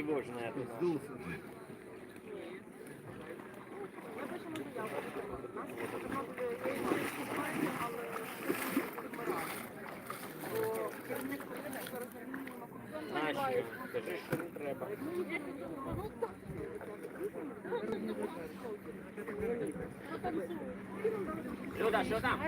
Тривожная тут. Нащо? Скажи, що не треба. Люда, що там?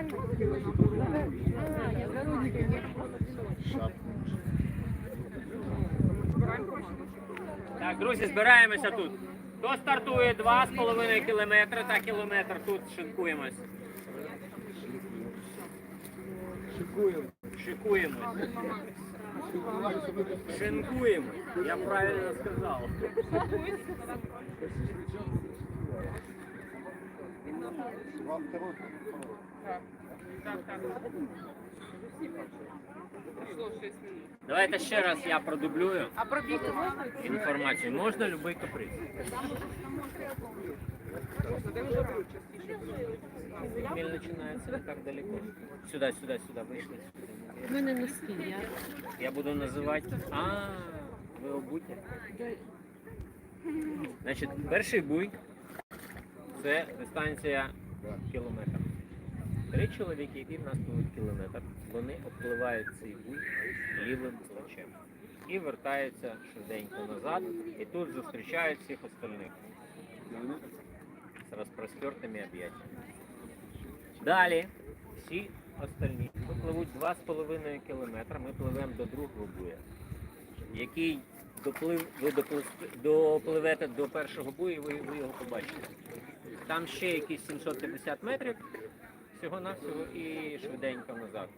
Так, друзі, збираємося тут. Хто стартує 2,5 кілометри та кілометр тут шинкуємось. Шикуємо. Шикуємось. Шинкуємо. Я правильно сказав. Давайте ще раз я продублюю А пробігти можна? інформацію. Можна будь-який каприз. Мель починається не так далеко. Сюда, сюда, сюда, вийшли. У мене носки, я. Я буду називати. А, ви обуті. Значить, перший буй це дистанція кілометр. Три чоловіки, які в нас пливуть кілометр, вони обпливають цей буй лівим плечем і вертаються швиденько назад, і тут зустрічають всіх остальних з розпростертими об'яттями. Далі всі остальні пливуть 2,5 кілометра. Ми пливемо до другого буя, який доплив, ви допливете до першого бою, і ви, ви його побачите. Там ще якісь 750 метрів всього навсього і швиденько назад.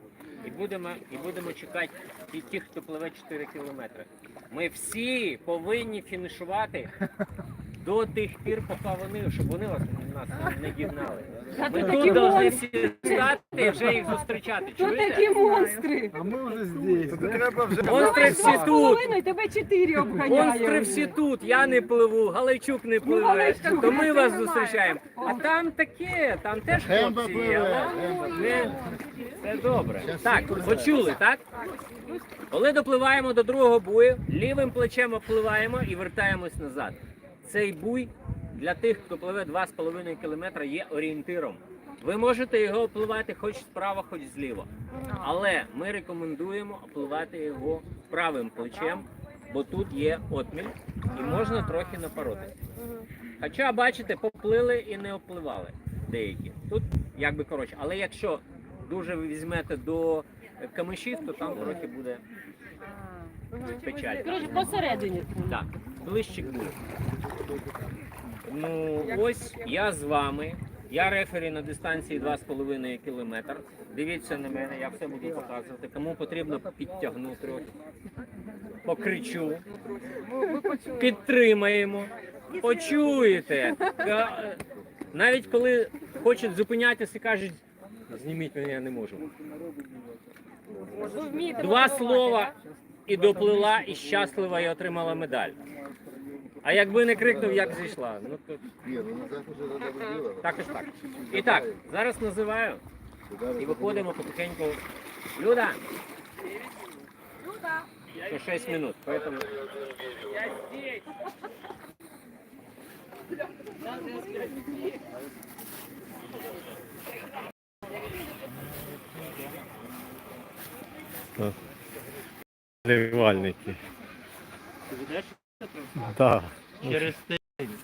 І будемо, і будемо чекати і ті, хто пливе 4 кілометри. Ми всі повинні фінішувати до тих пір, поки вони, щоб вони вас нас не дігнали. Та Ми тут такі повинні всі стати і вже їх зустрічати. Хто Чуєте? такі монстри? А ми вже здесь. Тут треба вже Монстри всі тут. половиною, тебе чотири обганяє. Монстри всі тут, я не пливу, Галайчук не пливе, Галайчук, то ми вас зустрічаємо. А там таке, там теж Гемба хлопці є. пливе, але Гемба не- Це добре. Так, почули, так? Коли допливаємо до другого бою, лівим плечем опливаємо і вертаємось назад. Цей буй для тих, хто пливе 2,5 км, є орієнтиром. Ви можете його опливати хоч справа, хоч зліва. Але ми рекомендуємо опливати його правим плечем, бо тут є отміль і можна трохи напоротися. Хоча, бачите, поплили і не опливали деякі. Тут якби коротше. Але якщо дуже ви візьмете до камишів, то там трохи буде печаль. Коротше, посередині. Так, ближче к бурі. Ну, ось я з вами. Я рефері на дистанції 2,5 км. Дивіться на мене, я все буду показувати. Кому потрібно підтягну трохи. Покричу. Підтримаємо. Почуєте. Навіть коли хочуть зупинятися і кажуть, зніміть мене, я не можу. Два слова і доплила, і щаслива, і отримала медаль. А якби не крикнув, як зійшла. Ну то Ні, ну назад вже треба було. також так. І так, зараз називаю і виходимо потихеньку. Люда! Люда! Ще 6 минут, поэтому... Я здесь! Ревальники. Так. Через тиждень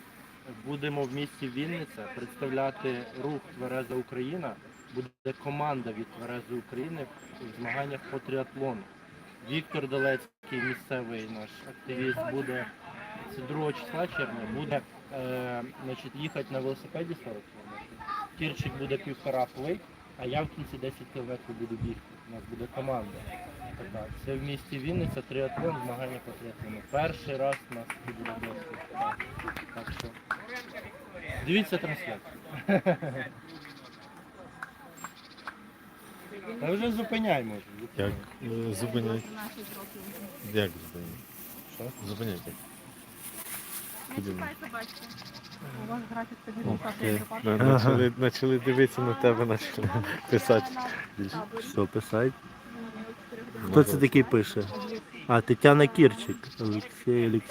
будемо в місті Вінниця представляти рух Твереза Україна. Буде команда від Тверези України в змаганнях по триатлону. Віктор Далецький, місцевий наш активіст, буде це 2 числа червня, буде е, значить, їхати на велосипеді 40 км. Кірчик буде півтора плить, а я в кінці 10 км буду бігти. У нас буде команда. Така. Це в місті Вінниця, триатлон, змагання по триатлону. Перший раз у нас буде досвід. Так. так що дивіться трансляцію. Та вже зупиняй може. Як е, зупинять? Як зупинять? Що? Зупиняйте. Куди ми? У вас графік. Ми Почали, почали дивитися на тебе, почали писати. Що писати? Хто це такий пише? А, Тетяна Кірчик. Олексій Олексій.